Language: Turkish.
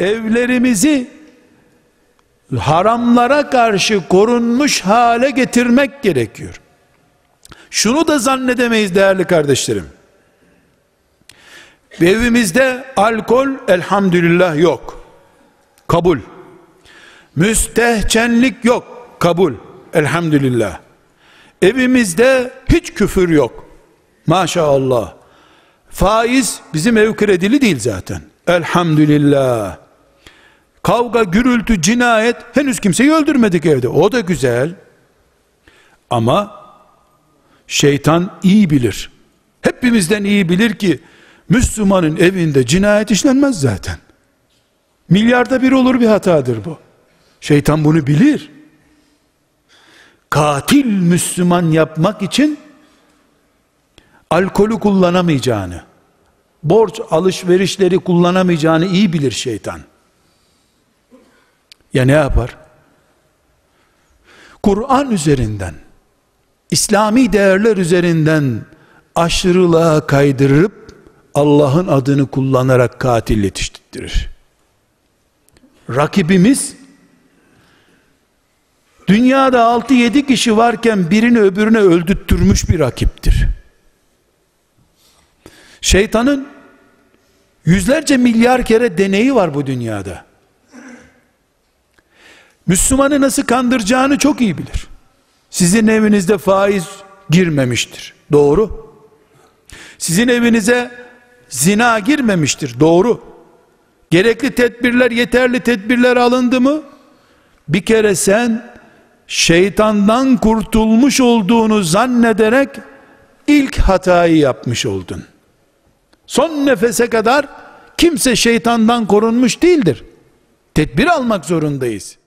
evlerimizi haramlara karşı korunmuş hale getirmek gerekiyor. Şunu da zannedemeyiz değerli kardeşlerim. Evimizde alkol elhamdülillah yok. Kabul. Müstehcenlik yok. Kabul. Elhamdülillah. Evimizde hiç küfür yok. Maşallah. Faiz bizim ev kredili değil zaten. Elhamdülillah. Kavga, gürültü, cinayet henüz kimseyi öldürmedik evde. O da güzel. Ama şeytan iyi bilir. Hepimizden iyi bilir ki Müslümanın evinde cinayet işlenmez zaten. Milyarda bir olur bir hatadır bu. Şeytan bunu bilir. Katil Müslüman yapmak için alkolü kullanamayacağını, borç alışverişleri kullanamayacağını iyi bilir şeytan. Ya ne yapar? Kur'an üzerinden, İslami değerler üzerinden aşırılığa kaydırıp Allah'ın adını kullanarak katil yetiştirir. Rakibimiz dünyada 6-7 kişi varken birini öbürüne öldürttürmüş bir rakiptir. Şeytanın yüzlerce milyar kere deneyi var bu dünyada. Müslümanı nasıl kandıracağını çok iyi bilir. Sizin evinizde faiz girmemiştir. Doğru. Sizin evinize zina girmemiştir. Doğru. Gerekli tedbirler, yeterli tedbirler alındı mı? Bir kere sen şeytandan kurtulmuş olduğunu zannederek ilk hatayı yapmış oldun. Son nefese kadar kimse şeytandan korunmuş değildir. Tedbir almak zorundayız.